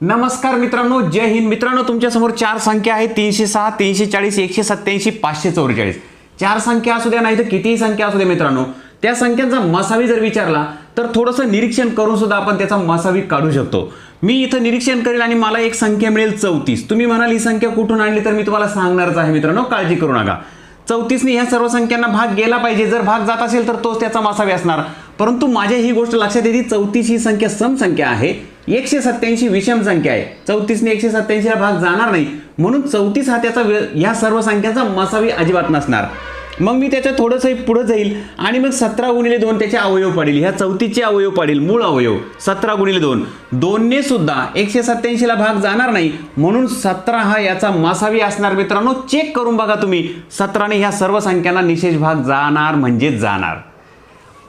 नमस्कार मित्रांनो जय हिंद. मित्रांनो तुमच्यासमोर चार संख्या आहेत. तीनशे सहा तीनशे चाळीस एकशे सत्याऐंशी पाचशे चौवेचाळीस. चार संख्या असू द्या नाही तर कितीही संख्या असू द्या मित्रांनो त्या संख्यांचा मसावी जर विचारला तर थोडंसं निरीक्षण करून सुद्धा आपण त्याचा मसावी काढू शकतो. मी इथं निरीक्षण करेल आणि मला एक संख्या मिळेल चौतीस. तुम्ही म्हणाल ही संख्या कुठून आणली? तर मी तुम्हाला सांगणारच आहे मित्रांनो काळजी करू नका. चौतीसने ह्या सर्व संख्यांना भाग गेला पाहिजे. जर भाग जात असेल तर तोच त्याचा मासावी असणार. परंतु माझ्या ही गोष्ट लक्षात येते चौतीस ही संख्या सम संख्या आहे एकशे सत्याऐंशी विषम संख्या आहे. चौतीसने एकशे सत्याऐंशीला भाग जाणार नाही. म्हणून चौतीस हा त्याचा वे- ह्या सर्व संख्यांचा मसावी अजिबात नसणार. मग मी त्याच्या थोडंसं पुढं जाईल आणि मग सतरा गुणिले दोन त्याचे अवयव पाडील. ह्या चौतीसचे अवयव पाडील मूळ अवयव. सतरा गुणिले दोन. दोनने सुद्धा एकशे सत्याऐंशीला भाग जाणार नाही. म्हणून सतरा हा याचा मासावी असणार मित्रांनो. चेक करून बघा तुम्ही. सतराने ह्या सर्व संख्यांना निशेष भाग जाणार म्हणजे जाणार.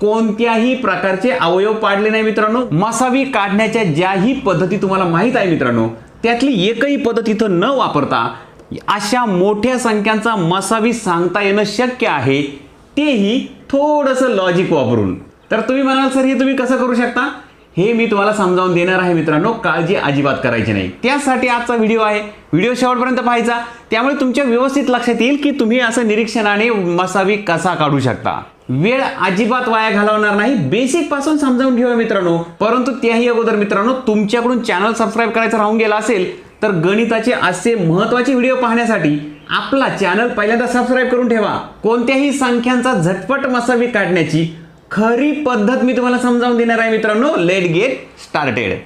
कोणत्याही प्रकारचे अवयव पाडले नाही मित्रांनो. मसावी काढण्याच्या ज्याही पद्धती तुम्हाला माहीत आहे मित्रांनो त्यातली एकही पद्धत इथं न वापरता अशा मोठ्या संख्यांचा मसावी सांगता येणं शक्य आहे तेही थोडंसं लॉजिक वापरून. तर तुम्ही म्हणाल सर हे तुम्ही कसं करू शकता? हे मी तुम्हाला समजावून देणार आहे मित्रांनो काळजी अजिबात करायची नाही. त्यासाठी आजचा व्हिडिओ आहे. व्हिडिओ शेवटपर्यंत पाहायचा. त्यामुळे तुमच्या व्यवस्थित लक्षात येईल की तुम्ही असं निरीक्षणाने मसावी कसा काढू शकता. वेळ अजिबात वाया घालवणार नाही. बेसिकपासून समजावून घेऊया मित्रांनो. परंतु त्याही अगोदर मित्रांनो तुमच्याकडून चॅनल सबस्क्राईब करायचं राहून गेला असेल तर गणिताचे असे महत्त्वाचे व्हिडिओ पाहण्यासाठी आपला चॅनल पहिल्यांदा सबस्क्राईब करून ठेवा. कोणत्याही संख्यांचा झटपट मसावी काढण्याची खरी पद्धत मी तुम्हाला समजावून देणार आहे मित्रांनो. लेट गेट स्टार्टेड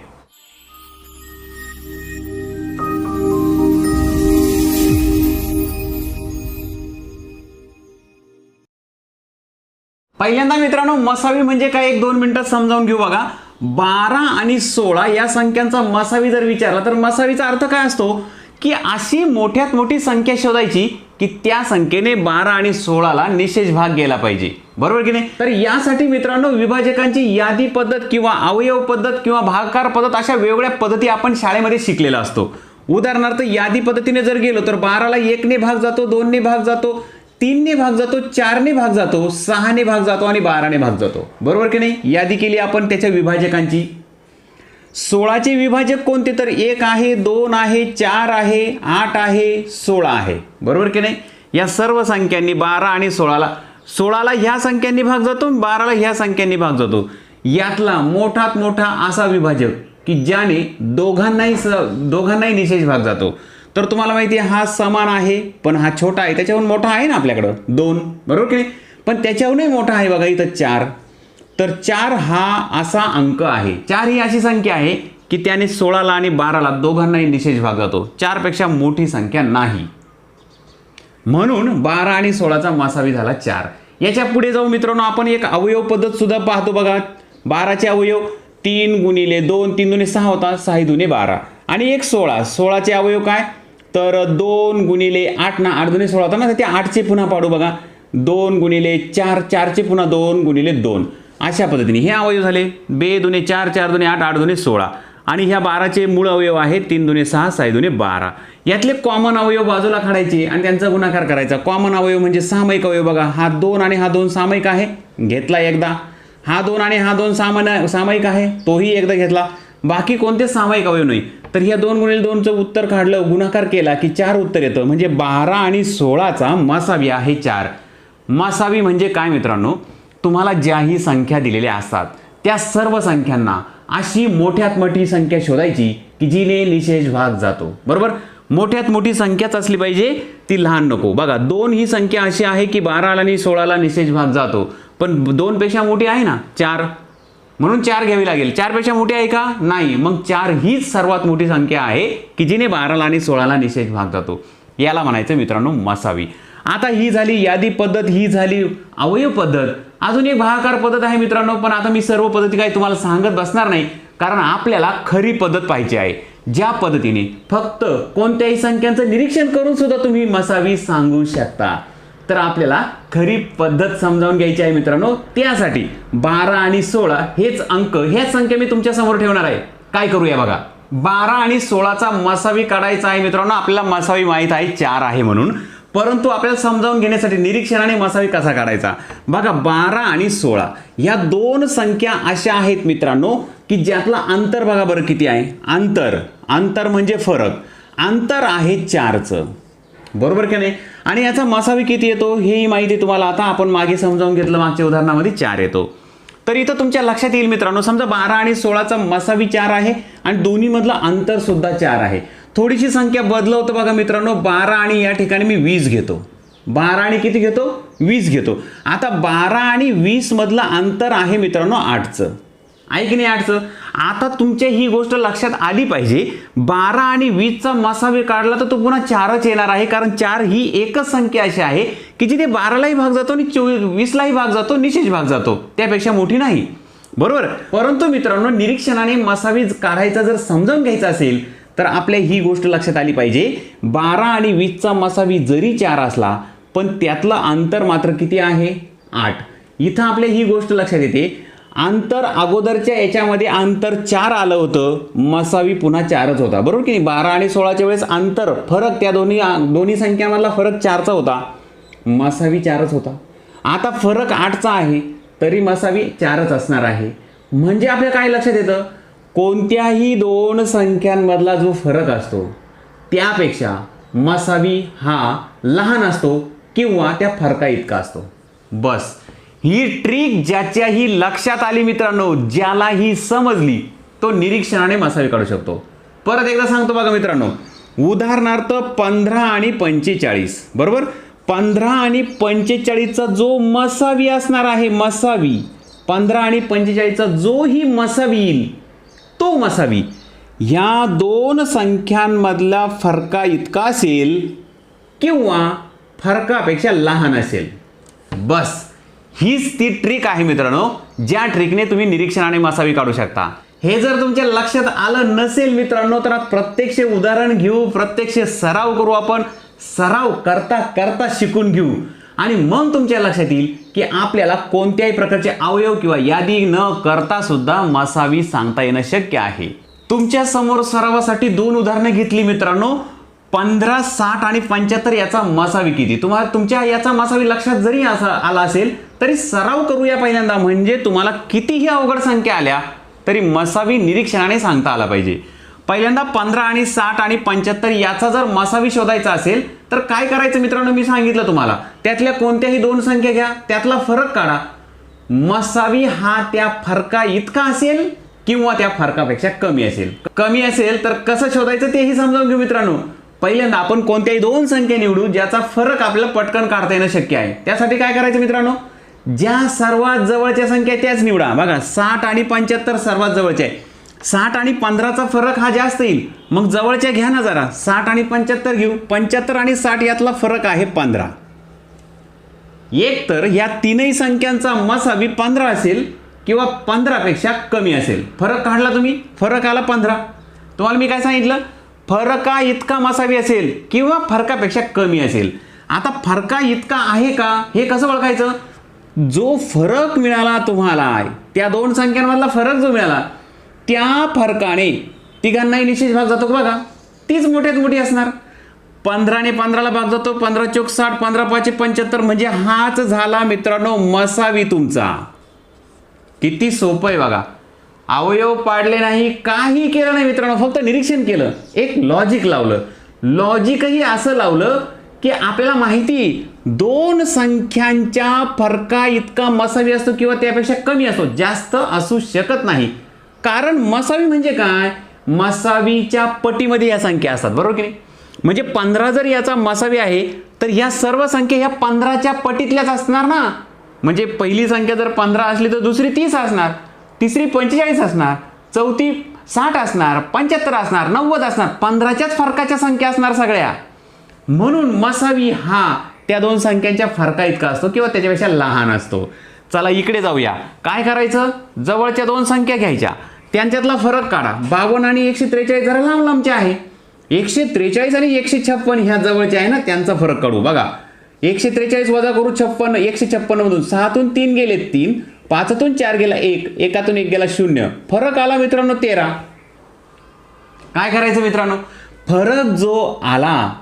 पहिल्यांदा मित्रांनो मसावी म्हणजे काय? एक दोन मिनिटात समजावून घेऊ बघा. बारा आणि सोळा या संख्यांचा मसावी जर विचारला तर मसावीचा अर्थ काय असतो? की अशी मोठ्यात मोठी संख्या शोधायची की त्या संख्येने बारा आणि सोळाला निशेष भाग गेला पाहिजे. बरोबर की नाही? तर यासाठी मित्रांनो विभाजकांची यादी पद्धत किंवा अवयव पद्धत किंवा भागाकार पद्धत अशा वेगवेगळ्या पद्धती आपण शाळेमध्ये शिकलेला असतो. उदाहरणार्थ यादी पद्धतीने जर गेलो तर बाराला एकने भाग जातो दोनने भाग जातो. तीनने भाग जातो चारने भाग जातो सहाने भाग जातो आणि बाराने भाग जातो. बरोबर की नाही? यादी केली आपण त्याच्या विभाजकांची. सोळाचे विभाजक कोणते? तर एक आहे दोन आहे चार आहे आठ आहे सोळा आहे. बरोबर की नाही? या सर्व संख्यांनी बारा आणि सोळाला. सोळाला ह्या संख्यांनी भाग जातो बाराला ह्या संख्यांनी भाग जातो. यातला मोठात मोठा असा विभाजक की ज्याने दोघांनाही स दोघांनाही निशेष भाग जातो. तर तुम्हाला माहिती आहे हा समान आहे पण हा छोटा आहे. त्याच्याहून मोठा आहे ना आपल्याकडं? दोन. बरोबर की नाही? पण त्याच्याहूनही मोठा आहे बघा इथं चार. तर चार हा असा अंक आहे. चार ही अशी संख्या आहे की त्याने सोळाला आणि बाराला दोघांनाही निशेष भाग जातो चारपेक्षा मोठी संख्या नाही. म्हणून बारा आणि सोळाचा मासावी झाला चार. याच्यापुढे जाऊ मित्रांनो आपण एक अवयव पद्धत सुद्धा पाहतो बघा. बाराचे अवयव तीन गुणिले दोन तीन दुने सहा होता सहा दुने बारा. आणि एक सोळा. सोळाचे अवयव काय? तर दोन गुणिले आठ ना आठ दोन्ही सोळा होता ना तर त्या आठचे पुन्हा पाडू बघा. दोन गुणिले चार चारचे पुन्हा दोन गुणिले दोन. अशा पद्धतीने हे अवयव झाले. बे दुने चार चार दोन्ही आठ आठ दोन्ही सोळा. आणि ह्या बाराचे मूळ अवयव आहेत तीन दोन्ही सहा सहा दोन्ही बारा. यातले कॉमन अवयव बाजूला काढायचे आणि त्यांचा गुणाकार करायचा. कॉमन अवयव म्हणजे सामायिक अवयव बघा. हा दोन आणि हा दोन सामायिक आहे. घेतला एकदा. हा दोन आणि हा दोन सामान सामायिक आहे. तोही एकदा घेतला. बाकी कोणते सामायिक अवयव नाही? तर ह्या दोन गुणिले दोनचं उत्तर काढलं गुणाकार केला की चार उत्तर येतं. म्हणजे बारा आणि सोळाचा मासावी आहे चार. मासावी म्हणजे काय मित्रांनो? तुम्हाला ज्याही संख्या दिलेल्या असतात त्या सर्व संख्यांना अशी मोठ्यात मोठी संख्या शोधायची की जिने निशेष भाग जातो. बरोबर? मोठ्यात मोठी संख्याच असली पाहिजे ती लहान नको. बघा दोन ही संख्या अशी आहे की बाराला आणि सोळाला निशेष भाग जातो. पण दोनपेक्षा मोठी आहे ना? चार. म्हणून चार घ्यावी लागेल. चारपेक्षा मोठी आहे का? नाही. मग चार हीच सर्वात मोठी संख्या आहे की जिने बाराला आणि सोळाला निषेध भाग जातो. याला म्हणायचं मित्रांनो मसावी. आता ही झाली यादी पद्धत ही झाली अवयव पद्धत. अजून एक भागाकार पद्धत आहे मित्रांनो पण आता मी सर्व पद्धती काही तुम्हाला सांगत बसणार नाही कारण आपल्याला खरी पद्धत पाहिजे आहे. ज्या पद्धतीने फक्त कोणत्याही संख्यांचं निरीक्षण करून सुद्धा तुम्ही मसावी सांगू शकता. तर आपल्याला खरी पद्धत समजावून घ्यायची आहे मित्रांनो. त्यासाठी बारा आणि सोळा हेच अंक हेच संख्या मी तुमच्यासमोर ठेवणार आहे. काय करूया बघा. बारा आणि सोळाचा मसावी काढायचा आहे मित्रांनो. आपल्याला मसावी माहीत आहे चार आहे म्हणून. परंतु आपल्याला समजावून घेण्यासाठी निरीक्षणाने मसावी कसा काढायचा? बघा बारा आणि सोळा. या दोन संख्या अशा आहेत मित्रांनो की ज्यातला अंतर बघा बरं किती आहे. अंतर. अंतर म्हणजे फरक. अंतर आहे चारचं. बरोबर की नाही? आणि याचा मसावी किती येतो हेही माहिती तुम्हाला आता आपण मागे समजावून घेतलं मागच्या उदाहरणामध्ये चार येतो. तर इथं तुमच्या लक्षात येईल मित्रांनो समजा बारा आणि सोळाचा मसावी चार आहे आणि दोन्हीमधलं अंतर सुद्धा चार आहे. थोडीशी संख्या बदलवतो बघा मित्रांनो बारा आणि या ठिकाणी मी वीस घेतो. बारा आणि किती घेतो? वीस घेतो. आता बारा आणि वीस मधलं अंतर आहे मित्रांनो आठचं. आहे की नाही आठचं? आता तुमच्या ही गोष्ट लक्षात आली पाहिजे. बारा आणि वीसचा मसावी काढला तर तो पुन्हा चारच येणार आहे कारण चार ही एकच संख्या अशी आहे की जिथे बारालाही भाग जातो आणि चोवीस वीसलाही भाग जातो निशेष भाग जातो. त्यापेक्षा मोठी नाही. बरोबर? परंतु मित्रांनो निरीक्षणाने मसावी काढायचा जर समजावून घ्यायचा असेल तर आपल्या ही गोष्ट लक्षात आली पाहिजे. बारा आणि वीसचा मसावी जरी चार असला पण त्यातलं अंतर मात्र किती आहे? आठ. इथं आपल्या ही गोष्ट लक्षात येते. अंतर अगोदरच्या याच्यामध्ये अंतर चार आलं होतं. मसावी पुन्हा चारच होता. बरोबर की नाही? बारा आणि सोळाच्या वेळेस अंतर फरक त्या दोन्ही दोन्ही संख्यामधला फरक चारचा होता. मसावी चारच होता. आता फरक आठचा आहे तरी मसावी चारच असणार आहे. म्हणजे आपल्या काय लक्षात येतं? कोणत्याही दोन संख्यांमधला जो फरक असतो त्यापेक्षा मसावी हा लहान असतो किंवा त्या फरका इतका असतो. बस. ही ट्रिक ज्याच्याही लक्षात आली मित्रांनो ज्याला ही समजली तो निरीक्षणाने मसावी काढू शकतो. परत एकदा सांगतो बघा मित्रांनो उदाहरणार्थ पंधरा आणि पंचेचाळीस बरोबर? पंधरा आणि पंचेचाळीसचा जो मसावी असणार आहे मसावी. पंधरा आणि पंचेचाळीसचा जो ही मसावी येईल तो मसावी. ह्या दोन संख्यांमधला फरका इतका असेल किंवा फरकापेक्षा लहान असेल. बस. हीच ती ट्रिक आहे मित्रांनो ज्या ट्रिकने तुम्ही निरीक्षणाने मासावी काढू शकता. हे जर तुमच्या लक्षात आलं नसेल मित्रांनो तर आज प्रत्यक्ष उदाहरण घेऊ प्रत्यक्ष सराव करू आपण. सराव करता करता शिकून घेऊ. आणि मग तुमच्या लक्षात येईल की आपल्याला कोणत्याही प्रकारचे अवयव किंवा यादी न करता सुद्धा मसावी सांगता येणं शक्य आहे. तुमच्यासमोर सरावासाठी दोन उदाहरणं घेतली मित्रांनो. पंधरा साठ आणि पंच्याहत्तर याचा मसावी किती? तुम्हाला तुमच्या याचा मसावी लक्षात जरी असा आला असेल तरी सराव करूया पहिल्यांदा. म्हणजे तुम्हाला कितीही अवघड संख्या आल्या तरी मसावी निरीक्षणाने सांगता आला पाहिजे. पहिल्यांदा पंधरा आणि साठ आणि पंच्याहत्तर याचा जर मसावी शोधायचा असेल तर काय करायचं मित्रांनो? मी सांगितलं तुम्हाला. त्यातल्या कोणत्याही दोन संख्या घ्या. त्यातला फरक काढा. मसावी हा त्या फरका इतका असेल किंवा त्या फरकापेक्षा कमी असेल. कमी असेल तर कसं शोधायचं तेही समजावून घेऊ मित्रांनो. पहिल्यांदा आपण कोणत्याही दोन संख्या निवडू ज्याचा फरक आपल्याला पटकन काढता येणं शक्य आहे. त्यासाठी काय करायचं मित्रांनो? ज्या सर्वात जवळच्या संख्या त्याच निवडा. बघा साठ आणि पंच्याहत्तर सर्वात जवळचे आहे साठ आणि पंधराचा फरक हा जास्त येईल. मग जवळच्या घ्या ना जरा. साठ आणि पंच्याहत्तर घेऊ. पंच्याहत्तर आणि साठ यातला फरक आहे पंधरा. एक तर या तीनही संख्यांचा मसावी पंधरा असेल किंवा पंधरापेक्षा कमी असेल. फरक काढला तुम्ही? फरक आला पंधरा. तुम्हाला मी काय सांगितलं? फरका इतका मसावी असेल किंवा फरकापेक्षा कमी असेल? आता फरका इतका आहे का? हे कसं ओळखायचं? जो फरक मिळाला तुम्हाला त्या दोन संख्यांमधला फरक जो मिळाला त्या फरकाने तिघांनाही निश्चित भाग जातो बघा? तीच मोठ्यात मोठी असणार. पंधराने पंधराला भाग जातो पंधरा चोक साठ पंधरा पाचशे पंच्याहत्तर म्हणजे हाच झाला मित्रांनो मसावी तुमचा. किती सोपं आहे बघा. अवयव पाडले नाही काही केलं नाही मित्रांनो फक्त निरीक्षण केलं. एक लॉजिक लावलं. लॉजिकही असं लावलं की आपल्याला माहिती दोन संख्यांच्या फरका इतका मसावी असतो किंवा त्यापेक्षा कमी असतो जास्त असू शकत नाही. कारण मसावी म्हणजे काय? मसावीच्या पटीमध्ये या संख्या असतात बरोबर की नाही? म्हणजे पंधरा जर याचा मसावी आहे तर ह्या सर्व संख्या ह्या पंधराच्या पटीतल्याच असणार ना? म्हणजे पहिली संख्या जर पंधरा असली तर दुसरी तीस असणार. तिसरी पंचेचाळीस असणार चौथी साठ असणार पंच्याहत्तर असणार नव्वद असणार पंधराच्याच फरकाच्या संख्या असणार सगळ्या. म्हणून मसावी हा त्या दोन संख्यांच्या फरका इतका असतो किंवा त्याच्यापेक्षा लहान असतो. चला इकडे जाऊया. काय करायचं? जवळच्या दोन संख्या घ्यायच्या. त्यांच्यातला फरक काढा. बावन्न आणि एकशे त्रेचाळीस जरा लांब लांबचे आहे. एकशे त्रेचाळीस आणि एकशे छप्पन ह्या जवळच्या आहे ना त्यांचा फरक काढू. बघा. एकशे त्रेचाळीस वजा करू छप्पन एकशे छप्पन मधून सहातून तीन गेले तीन. पाचातून चार गेला एक एकातून एक गेला शून्य. फरक आला मित्रांनो तेरा. काय करायचं मित्रांनो? फरक जो आला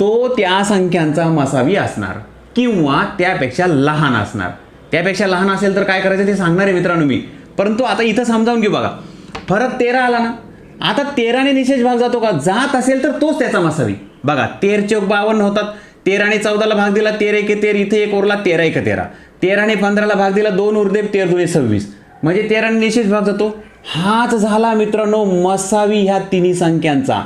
तो त्या संख्यांचा मसावी असणार. किंवा त्यापेक्षा लहान असणार. त्यापेक्षा लहान असेल तर काय करायचं ते सांगणार आहे मित्रांनो मी. परंतु आता इथं समजावून घेऊ बघा. फरक तेरा आला ना? आता तेराने निशेष भाग जातो का? जात असेल तर तोच त्याचा मसावी. बघा तेर चौक बावन्न होतात. तेराने चौदाला भाग दिला तेर एक तेर इथे एक उरला तेरा एक तेरा. तेराने पंधराला भाग दिला दोन उरदेव तेर दोन सव्वीस. म्हणजे तेराने निशेष भाग जातो. हाच झाला मित्रांनो मसावी ह्या तिन्ही संख्यांचा.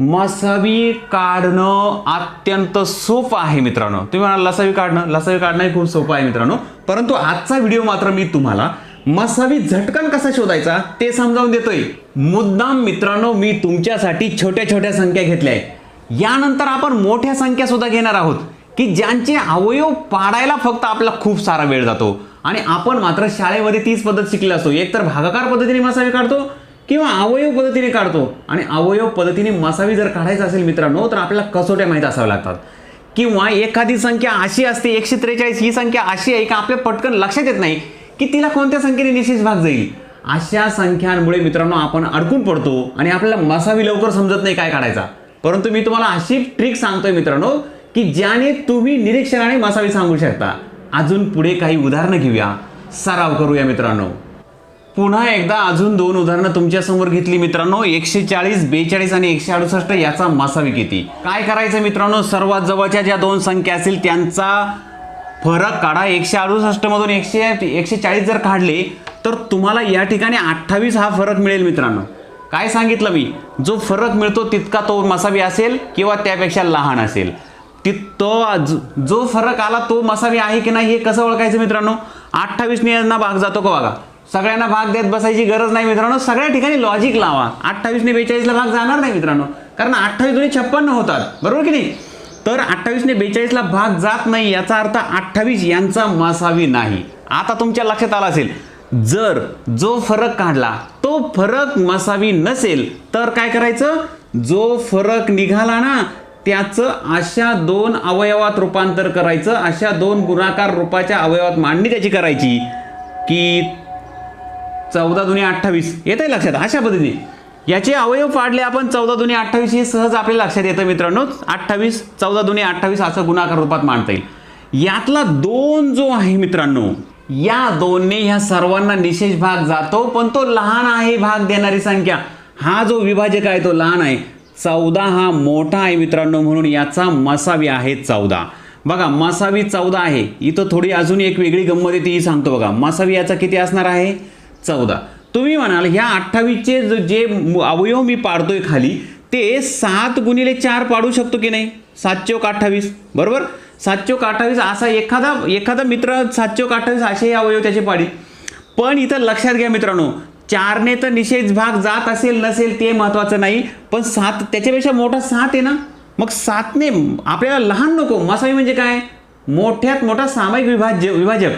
मसावी काढणं अत्यंत सोपं आहे मित्रांनो. तुम्ही म्हणाल लसावी काढणं? लसावी काढणं हे खूप सोपं आहे मित्रांनो. परंतु आजचा व्हिडिओ मात्र मी तुम्हाला मसावी झटकन कसा शोधायचा ते समजावून देतोय. मुद्दाम मित्रांनो मी तुमच्यासाठी छोट्या छोट्या संख्या घेतल्या आहे यानंतर आपण मोठ्या संख्या सुद्धा घेणार आहोत. की ज्यांचे अवयव पाडायला फक्त आपला खूप सारा वेळ जातो. आणि आपण मात्र शाळेमध्ये तीच पद्धत शिकली असतो. एक तर भागाकार पद्धतीने मसावी काढतो किंवा अवयव पद्धतीने काढतो. आणि अवयव पद्धतीने मसावी जर काढायचं असेल मित्रांनो तर आपल्याला कसोट्या माहीत असाव्या लागतात. किंवा एखादी संख्या अशी असते एकशे त्रेचाळीस ही संख्या अशी आहे का आपल्या पटकन लक्षात येत नाही की तिला कोणत्या संख्येने निशेष भाग जाईल? अशा संख्यांमुळे मित्रांनो आपण अडकून पडतो आणि आपल्याला मसावी लवकर समजत नाही काय काढायचा. परंतु मी तुम्हाला अशी ट्रिक सांगतोय मित्रांनो की ज्याने तुम्ही निरीक्षणाने मासावी सांगू शकता. अजून पुढे काही उदाहरणं घेऊया. सराव करूया मित्रांनो. पुन्हा एकदा अजून दोन उदाहरणं तुमच्यासमोर घेतली मित्रांनो. एकशे चाळीस बेचाळीस आणि एकशे अडुसष्ट याचा मासावी किती? काय करायचं मित्रांनो? सर्वात जवळच्या ज्या दोन संख्या असतील त्यांचा फरक काढा. एकशे अडुसष्टमधून एकशे एकशे चाळीस जर काढले तर तुम्हाला या ठिकाणी अठ्ठावीस हा फरक मिळेल मित्रांनो. काय सांगितलं मी? जो फरक मिळतो तितका तो मसावी असेल किंवा त्यापेक्षा लहान असेल. ती तो जो फरक आला तो मसावी आहे की नाही हे कसं ओळखायचं मित्रांनो? अठ्ठावीसने यांना भाग जातो का बघा? सगळ्यांना भाग देत बसायची गरज नाही मित्रांनो. सगळ्या ठिकाणी लॉजिक लावा. अठ्ठावीसने बेचाळीसला भाग जाणार नाही मित्रांनो. कारण अठ्ठावीस दोन्ही छप्पन्न होतात. बरोबर की नाही? तर अठ्ठावीसने बेचाळीसला भाग जात नाही याचा अर्थ अठ्ठावीस यांचा मसावी नाही. आता तुमच्या लक्षात आला असेल. जर जो फरक काढला तो फरक मसावी नसेल तर काय करायचं? जो फरक निघाला ना त्याचं अशा दोन अवयवात रूपांतर करायचं अशा दोन गुणाकार रूपाच्या अवयवात मांडणी त्याची करायची की चौदा दुनी अठ्ठावीस. येत आहे लक्षात? अशा पद्धतीने. याचे अवयव पाडले आपण चौदा दुनी अठ्ठावीस हे सहज आपल्या लक्षात येतं मित्रांनो. अठ्ठावीस चौदा दुनी अठ्ठावीस असं गुणाकार रूपात मांडता येईल. यातला दोन जो आहे मित्रांनो या दोनने ह्या सर्वांना निशेष भाग जातो पण तो लहान आहे भाग देणारी संख्या. हा जो विभाजक आहे तो लहान आहे. चौदा हा मोठा आहे मित्रांनो म्हणून याचा मसावी आहे चौदा. बघा मसावी चौदा आहे. इथं थोडी अजून एक वेगळी गंमत येते ही सांगतो बघा. मसावी याचा किती असणार आहे? चौदा. तुम्ही म्हणाल ह्या अठ्ठावीसचे ज- जे अवयव मी पाडतोय खाली ते सात गुणिले चार पाडू शकतो की नाही? सात चौक अठ्ठावीस. बरोबर? सात चौक अठ्ठावीस असा एखादा एखादा मित्र सात चौक अठ्ठावीस असेही अवयव त्याचे पाडी पण इथं लक्षात घ्या मित्रांनो चारने तर निषेध भाग जात असेल नसेल ते महत्वाचं नाही. पण सात त्याच्यापेक्षा मोठा सात आहे ना? मग सातने आपल्याला लहान नको. मसावी म्हणजे काय? मोठ्यात मोठा सामायिक विभाज्य विभाजक.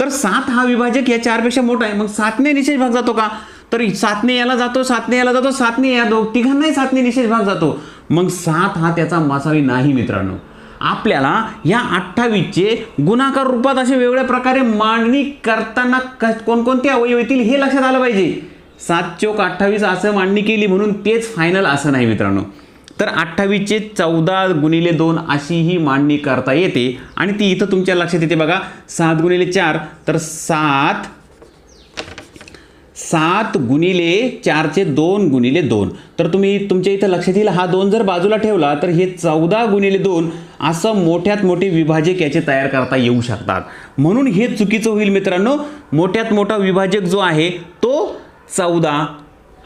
तर सात हा विभाजक या चारपेक्षा मोठा आहे. मग सातने निषेध भाग जातो का? तर सातने याला जातो सातने याला जातो सातने या दो तिघांनाही सातने निषेध भाग जातो. मग सात हा त्याचा मसावी नाही मित्रांनो. आपल्याला या अठ्ठावीसचे गुणाकार रूपात असे वेगळ्या प्रकारे मांडणी करताना क कोणकोणते अवयव येतील हे लक्षात आलं पाहिजे. सात चौक अठ्ठावीस असं मांडणी केली म्हणून तेच फायनल असं नाही मित्रांनो. तर अठ्ठावीसचे चौदा गुणिले दोन अशी ही मांडणी करता येते. आणि ती इथं तुमच्या लक्षात येते बघा. सात गुणिले चार तर सात सात गुणिले चारचे दोन गुणिले दोन. तर तुम्ही तुमच्या इथं लक्षात येईल हा दोन जर बाजूला ठेवला तर हे चौदा गुणिले दोन असं मोठ्यात मोठे विभाजक याचे तयार करता येऊ शकतात. म्हणून हे चुकीचं होईल मित्रांनो. मोठ्यात मोठा विभाजक जो आहे तो चौदा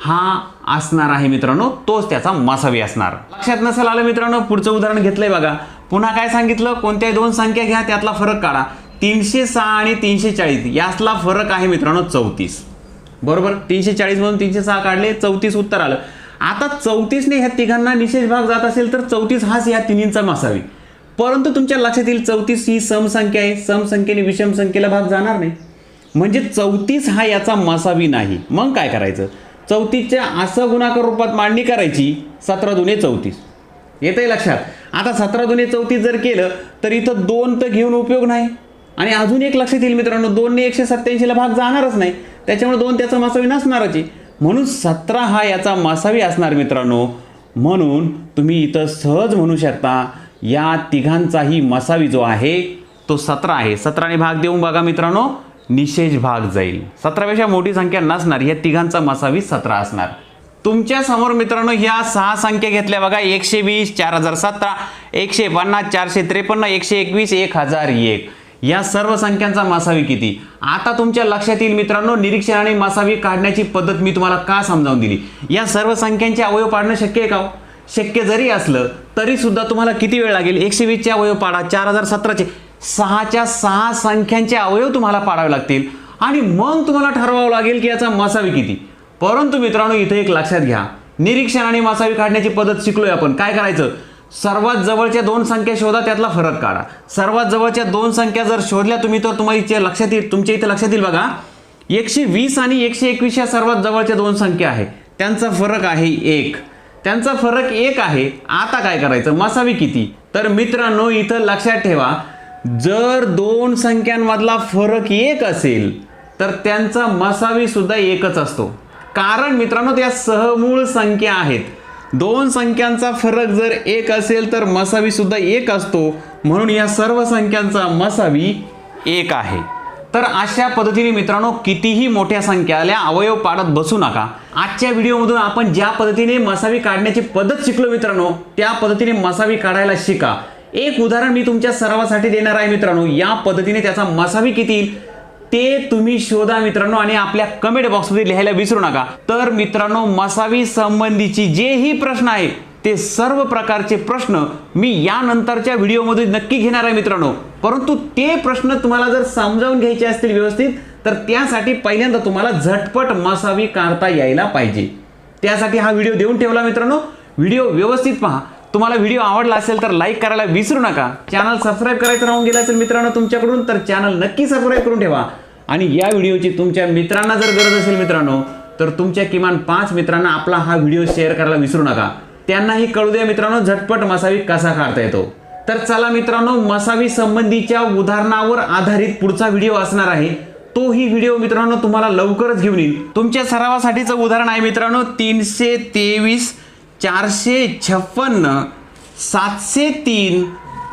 हा असणार आहे मित्रांनो. तोच त्याचा मसावी असणार. लक्षात नसेल आलं मित्रांनो? पुढचं उदाहरण घेतलंय बघा. पुन्हा काय सांगितलं? कोणत्याही दोन संख्या घ्या त्यातला फरक काढा. तीनशे सहा आणि तीनशे चाळीस यातला फरक आहे मित्रांनो चौतीस. बरोबर? तीनशे चाळीस मधून तीनशे सहा काढले चौतीस उत्तर आलं. आता चौतीसने ह्या तिघांना निशेष भाग जात असेल तर चौतीस हाच या तिन्हींचा मासावी. परंतु तुमच्या लक्षात येईल चौतीस ही समसंख्या आहे. समसंख्येने विषम संख्येला भाग जाणार नाही. म्हणजे चौतीस हा याचा मासावी नाही. मग काय करायचं? चौतीसच्या असं गुणाकार रूपात मांडणी करायची सतरा दुने चौतीस. येतंय लक्षात? आता सतरा दुने चौतीस जर केलं तर इथं दोन तर घेऊन उपयोग नाही. आणि अजून एक लक्षात येईल मित्रांनो दोनने एकशे सत्याऐंशीला भाग जाणारच नाही. त्याच्यामुळे दोन त्याचा मसावी नसणारच आहे. म्हणून सतरा हा याचा मसावी असणार मित्रांनो. म्हणून तुम्ही इथं सहज म्हणू शकता या तिघांचाही मसावी जो आहे तो सतरा आहे. सतराने भाग देऊन बघा मित्रांनो निशेष भाग जाईल. सतरापेक्षा मोठी संख्या नसणार या तिघांचा मसावी सतरा असणार. तुमच्यासमोर मित्रांनो ह्या सहा संख्या घेतल्या बघा. एकशे वीस चार हजार सतरा एकशे पन्नास चारशे त्रेपन्न एकशे एकवीस एक हजार एक. या सर्व संख्यांचा मासावी किती? आता तुमच्या लक्षात येईल मित्रांनो निरीक्षण आणि मासावी काढण्याची पद्धत मी तुम्हाला का समजावून दिली? या सर्व संख्यांचे अवयव पाडणं शक्य आहे का हो? शक्य जरी असलं तरी सुद्धा तुम्हाला किती वेळ लागेल? एकशे वीसचे अवयव पाडा चार हजार सतराचे. सहाच्या सहा संख्यांचे अवयव तुम्हाला पाडावे लागतील. आणि मग तुम्हाला ठरवावं लागेल की याचा मासावी किती. परंतु मित्रांनो इथे एक लक्षात घ्या. निरीक्षण आणि मासावी काढण्याची पद्धत शिकलोय आपण. काय करायचं? सर्वात जवळच्या दोन संख्या शोधा त्यातला फरक काढा. सर्वात जवळच्या दोन संख्या जर शोधल्या तुम्ही तर तुम्हाला इथे लक्षात येईल तुमच्या इथे लक्षात येईल बघा. एकशे वीस आणि एकशे एकवीस या सर्वात जवळच्या दोन संख्या आहे. त्यांचा फरक आहे एक. त्यांचा फरक एक आहे आता काय करायचं? मसावी किती? तर मित्रांनो इथं लक्षात ठेवा जर दोन संख्यांमधला फरक एक असेल तर त्यांचा मसावी सुद्धा एकच असतो. कारण मित्रांनो त्या सहमूळ संख्या आहेत. दोन संख्यांचा फरक जर एक असेल तर मसावी सुद्धा एक असतो. म्हणून या सर्व संख्यांचा मसावी एक आहे. तर अशा पद्धतीने मित्रांनो कितीही मोठ्या संख्या आल्या अवयव पाडत बसू नका. आजच्या व्हिडिओमधून आपण ज्या पद्धतीने मसावी काढण्याची पद्धत शिकलो मित्रांनो त्या पद्धतीने मसावी काढायला शिका. एक उदाहरण मी तुमच्या सर्वांसाठी देणार आहे मित्रांनो. या पद्धतीने त्याचा मसावी किती येईल? ते तुम्ही शोधा मित्रांनो आणि आपल्या कमेंट बॉक्समध्ये लिहायला विसरू नका. तर मित्रांनो मसावी संबंधीची जेही प्रश्न आहेत ते सर्व प्रकारचे प्रश्न मी यानंतरच्या व्हिडिओमध्ये नक्की घेणार आहे मित्रांनो. परंतु ते प्रश्न तुम्हाला जर समजावून घ्यायचे असतील व्यवस्थित तर त्यासाठी पहिल्यांदा तुम्हाला झटपट मसावी काढता यायला पाहिजे. त्यासाठी हा व्हिडिओ देऊन ठेवला मित्रांनो. व्हिडिओ व्यवस्थित पहा. तुम्हाला व्हिडिओ आवडला असेल तर लाईक करायला विसरू नका. चॅनल सबस्क्राईब करायचं राहून गेलं असेल मित्रांनो तुमच्याकडून तर चॅनल नक्की सबस्क्राईब करून ठेवा. आणि या व्हिडिओची तुमच्या मित्रांना जर गरज असेल मित्रांनो तर तुमच्या किमान पाच मित्रांना आपला हा व्हिडिओ शेअर करायला विसरू नका. त्यांनाही कळू द्या मित्रांनो झटपट मसावी कसा काढता येतो. तर चला मित्रांनो मसावी संबंधीच्या उदाहरणावर आधारित पुढचा व्हिडिओ असणार आहे. तोही व्हिडिओ मित्रांनो तुम्हाला लवकरच घेऊन येईल. तुमच्या सरावासाठीचं उदाहरण आहे मित्रांनो तीनशे तेवीस चारशे छप्पन्न सातशे तीन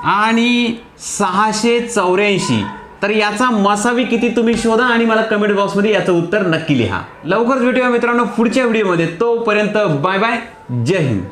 आणि सहाशे चौऱ्याऐंशी. तर याचा मसावी किती तुम्ही शोधा आणि मला कमेंट बॉक्समध्ये याचं उत्तर नक्की लिहा. लवकरच भेटूया मित्रांनो पुढच्या व्हिडिओमध्ये तोपर्यंत बाय बाय जय हिंद.